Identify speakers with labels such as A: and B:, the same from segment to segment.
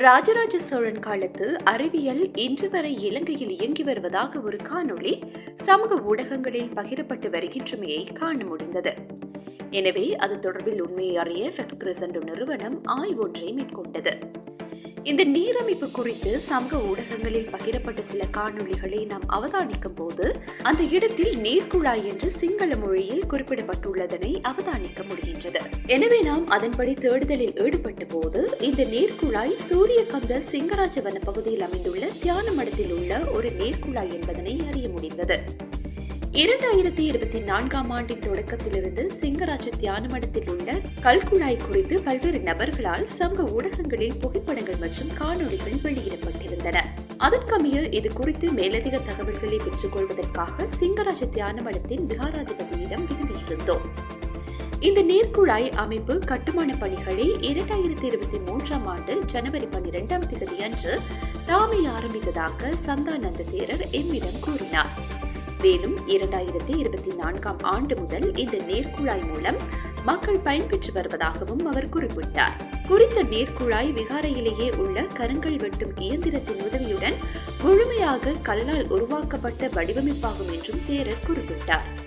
A: ராஜராஜ சோழன் காலத்து அறிவியல் இன்று வரை இலங்கையில் இயங்கி வருவதாக ஒரு காணொளி சமூக ஊடகங்களில் பகிரப்பட்டு வருகின்றமையை காண முடிந்தது. எனவே அது தொடர்பில் உண்மையை அறிய ஃபெக்ட் நிறுவனம் ஆய்வொன்றை மேற்கொண்டது. இந்த நீரமைப்பு குறித்து சமூக ஊடகங்களில் பகிரப்பட்ட சில காணொளிகளை நாம் அவதானிக்கும் போது அந்த இடத்தில் நீர்க்குழாய் என்று சிங்கள மொழியில் குறிப்பிடப்பட்டுள்ளதனை அவதானிக்க முடிகின்றது. எனவே நாம் அதன்படி தேடுதலில் ஈடுபட்ட போது இந்த நீர்க்குழாய் சூரியகந்த சிங்கராஜ வன பகுதியில் அமைந்துள்ள தியான மடத்தில் உள்ள ஒரு நீர்க்குழாய் என்பதனை அறிய முடிந்தது. இரண்டாயிரத்தி இருபத்தி நான்காம் ஆண்டின் தொடக்கத்திலிருந்து சிங்கராஜ தியான மடத்தில் உள்ள கல்குழாய் குறித்து பல்வேறு நபர்களால் சமூக ஊடகங்களில் புகைப்படங்கள் மற்றும் காணொளிகள் வெளியிடப்பட்டிருந்தன. அதற்கமைய இது குறித்து மேலதிக தகவல்களை பெற்றுக் கொள்வதற்காக சிங்கராஜ தியான மடத்தின் விகாராதிபதியிடம் வினவியிருந்தோம். இந்த நீர்க்குழாய் அமைப்பு கட்டுமான பணிகளை இரண்டாயிரத்தி இருபத்தி மூன்றாம் ஆண்டு ஜனவரி பன்னிரெண்டாம் தேதி அன்று தாமே ஆரம்பித்ததாக சந்தானந்த தேரர் எம்மிடம் கூறினார். மேலும் இரண்டாயிரத்தி இருபத்தி நான்காம் ஆண்டு முதல் இந்த நீர்க்குழாய் மூலம் மக்கள் பயன்பெற்று வருவதாகவும் அவர் குறிப்பிட்டார். குறித்த நீர்க்குழாய் விகாரையிலேயே உள்ள கருங்கல் வெட்டும் இயந்திரத்தின் உதவியுடன் முழுமையாக கல்லால் உருவாக்கப்பட்ட வடிவமைப்பாகும் என்றும் தேரர் குறிப்பிட்டார்.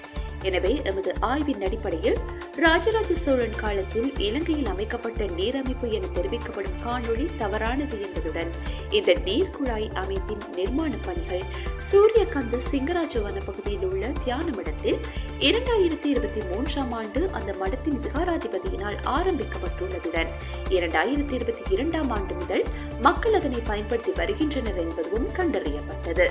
A: எனவே எமது ஆய்வின் அடிப்படையில் ராஜராஜ சோழன் காலத்தில் இலங்கையில் அமைக்கப்பட்ட நீரமைப்பு என தெரிவிக்கப்படும் காணொளி தவறானது என்பதுடன் இந்த நீர்க்குழாய் அமைப்பின் நிர்மாண பணிகள் சூரியகந்த சிங்கராஜ வன பகுதியில் உள்ள தியான மடத்தில் இரண்டாயிரத்தி இருபத்தி மூன்றாம் ஆண்டு அந்த மடத்தின் விகாராதிபதியினால் ஆரம்பிக்கப்பட்டுள்ளதுடன் இரண்டாயிரத்தி இருபத்தி இரண்டாம் ஆண்டு முதல் மக்கள் அதனை பயன்படுத்தி வருகின்றனர் என்பதும் கண்டறியப்பட்டது.